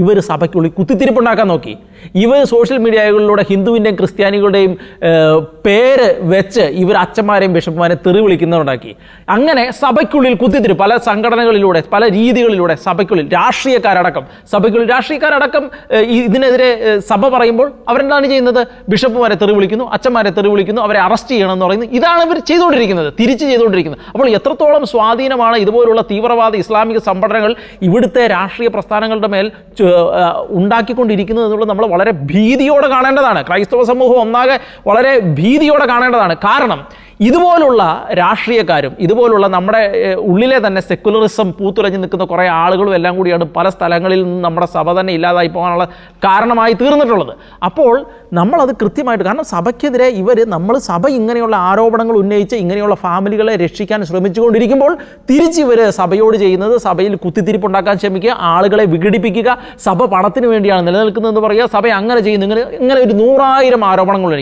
ഇവർ സഭയ്ക്കുള്ളിൽ കുത്തിത്തിരിപ്പുണ്ടാക്കാൻ നോക്കി. ഇവർ സോഷ്യൽ മീഡിയകളിലൂടെ ഹിന്ദുവിന്റെയും ക്രിസ്ത്യാനികളുടെയും പേര് വെച്ച് ഇവർ അച്ഛന്മാരെയും ബിഷപ്പുമാരെയും തെറി വിളിക്കുന്നതുണ്ടാക്കി അങ്ങനെ സഭയ്ക്കുള്ളിൽ കുത്തിത്തിരി പല സംഘടനകളിലൂടെ പല രീതികളിലൂടെ സഭയ്ക്കുള്ളിൽ രാഷ്ട്രീയക്കാരടക്കം സഭയ്ക്കുള്ളിൽ രാഷ്ട്രീയക്കാരടക്കം ഇതിനെതിരെ സഭ പറയുമ്പോൾ അവരെന്താണ് ചെയ്യുന്നത്? ബിഷപ്പുമാരെ തെറി വിളിക്കുന്നു അച്ഛന്മാരെ തെറി വിളിക്കുന്നു അവരെ അറസ്റ്റ് ചെയ്യണം എന്ന് പറയുന്നു. ഇതാണ് ഇവർ ചെയ്തുകൊണ്ടിരിക്കുന്നത് തിരിച്ച് ചെയ്തുകൊണ്ടിരിക്കുന്നത്. അപ്പോൾ എത്രത്തോളം സ്വാധീനമാണ് ഇതുപോലുള്ള തീവ്രവാദ ഇസ്ലാമിക സംഘടനകൾ ഇവിടുത്തെ രാഷ്ട്രീയ പ്രസ്ഥാനങ്ങളുടെ മേൽ ഉണ്ടാക്കിക്കൊണ്ടിരിക്കുന്നത് എന്നുള്ളത് നമ്മൾ വളരെ ഭീതിയോടെ കാണേണ്ടതാണ്. ക്രൈസ്തവ സമൂഹം ഒന്നാകെ വളരെ ഭീതിയോടെ കാണേണ്ടതാണ്. കാരണം ഇതുപോലുള്ള രാഷ്ട്രീയക്കാരും ഇതുപോലുള്ള നമ്മുടെ ഉള്ളിലെ തന്നെ സെക്കുലറിസം പൂത്തുലഞ്ഞ് നിൽക്കുന്ന കുറേ ആളുകളും എല്ലാം കൂടിയാണ് പല സ്ഥലങ്ങളിൽ നിന്ന് നമ്മുടെ സഭ തന്നെ ഇല്ലാതായി പോകാനുള്ള കാരണമായി തീർന്നിട്ടുള്ളത്. അപ്പോൾ നമ്മളത് കൃത്യമായിട്ട് കാരണം സഭയ്ക്കെതിരെ ഇവർ നമ്മൾ സഭ ഇങ്ങനെയുള്ള ആരോപണങ്ങൾ ഉന്നയിച്ച് ഇങ്ങനെയുള്ള ഫാമിലികളെ രക്ഷിക്കാൻ ശ്രമിച്ചുകൊണ്ടിരിക്കുമ്പോൾ തിരിച്ച് ഇവർ സഭയോട് ചെയ്യുന്നത് സഭയിൽ കുത്തിത്തിരിപ്പുണ്ടാക്കാൻ ശ്രമിക്കുക ആളുകളെ വിഘടിപ്പിക്കുക സഭ പണത്തിന് വേണ്ടിയാണ് നിലനിൽക്കുന്നതെന്ന് പറയുക സഭ അങ്ങനെ ചെയ്യുന്നു ഇങ്ങനെ ഇങ്ങനെ ഒരു നൂറായിരം ആരോപണങ്ങൾ